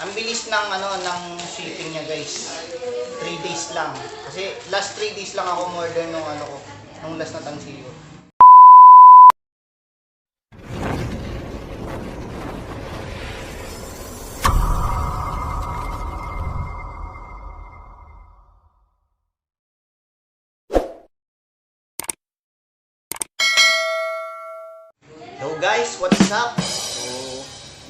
Ang bilis ng ano ng shipping niya guys. 3 days lang. Kasi last 3 days lang ako order nung ano ko, nung last na tansilyo. Hello guys, what's up?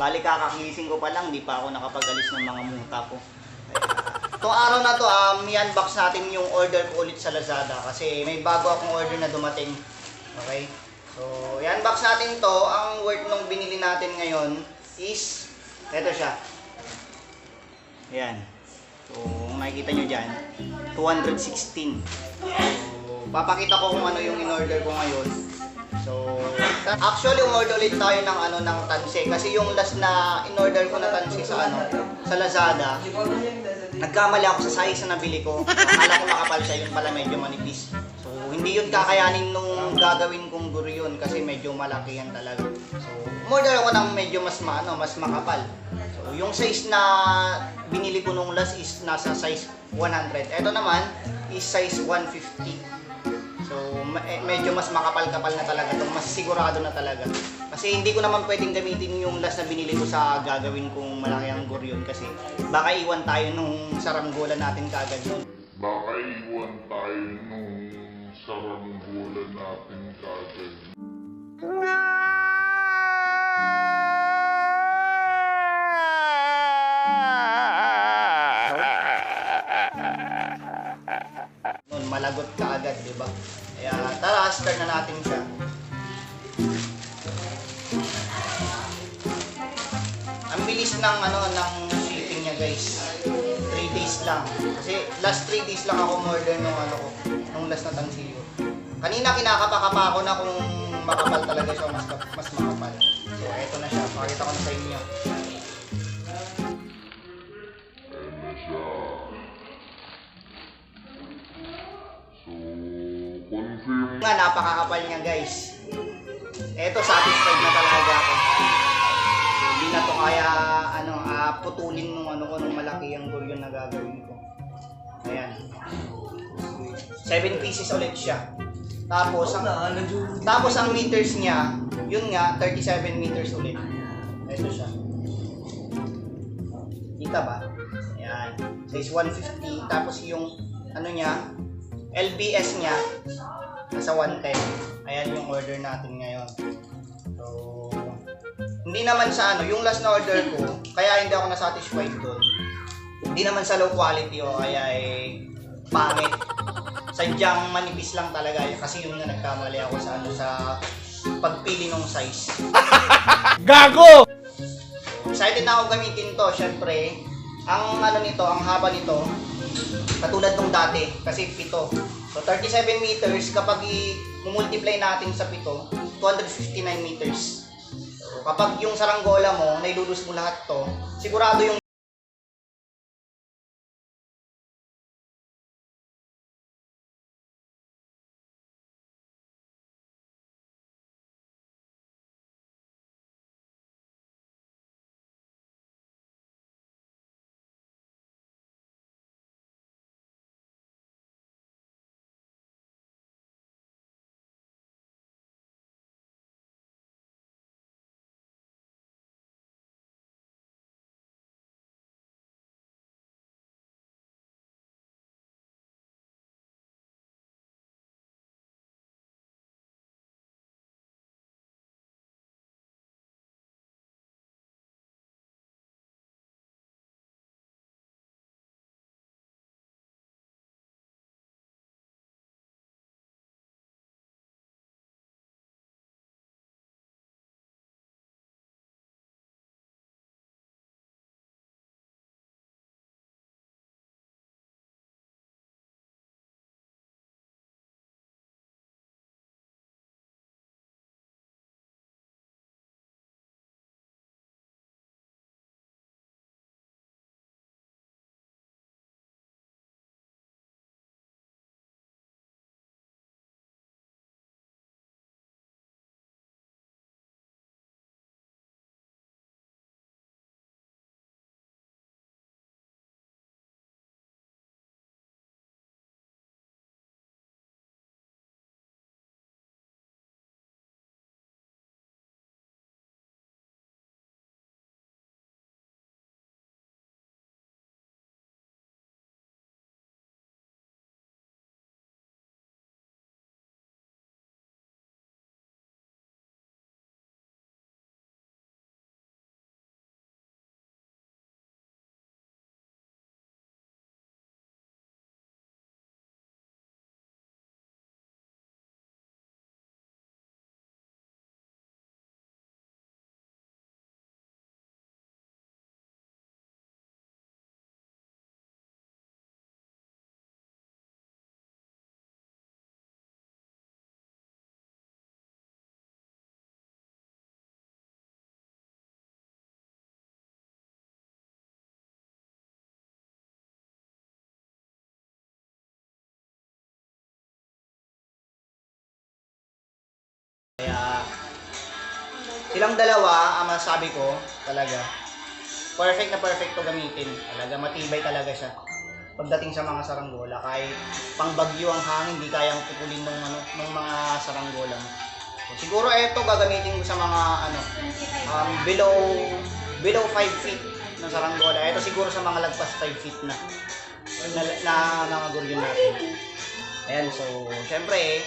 Bali kakagising ko pa lang, di pa ako nakapagalis ng mga muta ko. Itong araw na to, um, i-unbox natin yung order ko ulit sa Lazada kasi may bago akong order na dumating. Okay? So, i-unbox natin to. Ang worth nung binili natin ngayon is, eto siya. Ayan. So, makikita nyo dyan, 216. So, papakita ko kung ano yung in-order ko ngayon. So, actually umorder ulit tayo ng ano ng tansi kasi yung last na in-order ko na tansi sa ano sa Lazada. Nagkamali ako sa size na nabili ko. Akala ko makapal siya, yun pala medyo manipis. So, hindi yun kakayanin nung gagawin kong guro yun kasi medyo malaki yan talaga. So, umorder ako ng medyo mas ma, ano, mas makapal. So, yung size na binili ko nung last is nasa size 100. Ito naman is size 150. Eh, medyo mas makapal-kapal na talaga to, mas sigurado na talaga. Kasi hindi ko naman pwedeng gamitin yung last na binili ko sa gagawin kong malaki ang guryon kasi baka iwan tayo nung saranggola natin kagad yun. Baka iwan tayo nung saranggola natin kagad. Malagot ka agad, di ba? Kaya tara, start na natin siya. Ang bilis ng ano ng shipping niya, guys. 3 days lang. Kasi last 3 days lang ako order nung ano ko, nung last na tansilyo. Kanina kinakapa-kapa ako na kung makapal talaga siya, mas mas makapal. So eto na siya, pakita ko na sa inyo. Nga, napakakapal niya guys. Eto, satisfied na talaga ako. Hindi na to kaya ano, ah, putulin nung ano ko nung malaki ang gulyon na gagawin ko. Ayan. 7 pieces ulit siya. Tapos ang tapos ang meters niya, yun nga 37 meters ulit. Ito siya. Kita ba? Ayan. Size 150 tapos yung ano niya, LBS niya nasa 110. Ayan yung order natin ngayon. So, hindi naman sa ano, yung last na order ko, kaya hindi ako na-satisfied doon. Hindi naman sa low quality o kaya eh, pangit. Sadyang manipis lang talaga eh, kasi yun nga nagkamali ako sa ano sa pagpili ng size. Gago! Excited na ako gamitin to, syempre. Ang ano nito, ang haba nito, katulad nung dati, kasi pito. So 37 meters, kapag i-multiply natin sa pito, 259 meters. So, kapag yung saranggola mo, nailulus mo lahat to, sigurado yung Silang dalawa, ang masasabi ko, talaga, perfect na perfect to gamitin. Talaga, matibay talaga siya. Pagdating sa mga saranggola, kahit pang bagyo ang hangin, hindi kayang pupulin ng, ano, ng mga saranggola. So, siguro ito gagamitin ko sa mga ano, um, below below 5 feet ng saranggola. Ito siguro sa mga lagpas 5 feet na na, na mga guryon natin. Ayan, so, syempre,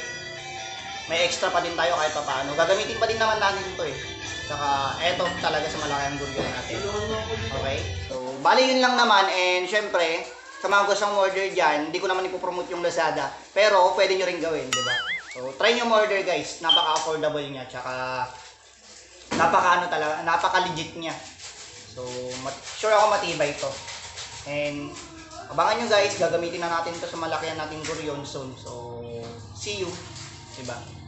may extra pa din tayo kahit pa paano. Gagamitin pa din naman natin ito eh. Saka, eto talaga sa malaki ang guryon natin. Okay? So, bali yun lang naman. And syempre, sa mga gustong order dyan, hindi ko naman ipopromote yung Lazada. Pero, pwede nyo rin gawin, di ba? So, try nyo order guys. Napaka-affordable niya. Tsaka, napaka ano talaga, napaka-legit niya. So, sure ako matibay ito. And, abangan nyo guys, gagamitin na natin to sa malakihan nating Gurion soon. So, see you. Diba?